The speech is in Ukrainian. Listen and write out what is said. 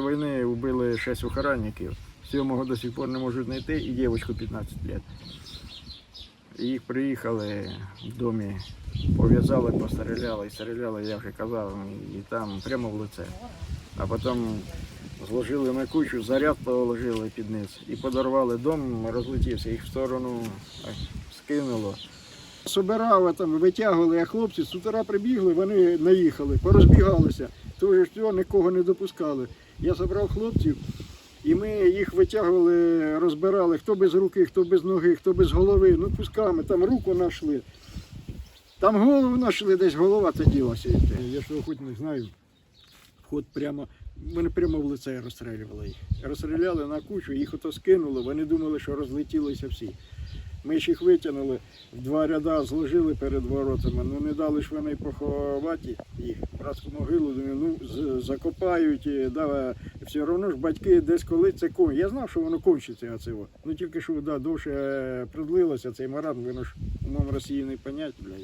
Війни вбили 6 охранників, сьомого до сих пор не можуть знайти, і дівчинку 15 років. Їх приїхали в домі, пов'язали, постріляли, і стріляли, я вже казав, і там прямо в лице. А потім зложили на кучу, заряд положили під низ і подарували дом, розлетівся, їх в сторону скинуло. Собирали там, витягували, а хлопці з утра прибігли, вони наїхали, порозбігалися. Що нікого не допускали. Я забрав хлопців, і ми їх витягували, розбирали, хто без руки, хто без ноги, хто без голови, ну кусками, там руку знайшли. Там голову знайшли, десь голова це ділася. Я ж хоч не знаю. Вход прямо, вони прямо в лице розстрілювали їх. Розстріляли на кучу, їх ото скинуло, вони думали, що розлетілися всі. Ми ж їх витягнули, в два ряда зложили перед воротами, ну не дали ж вони поховати їх, братську могилу, ну закопають, да, все одно ж батьки десь коли це кон. Я знав, що воно кончиться це о. Ну тільки що да, довше е, продлилося цей марат, воно ж умом Росії не понять, бля.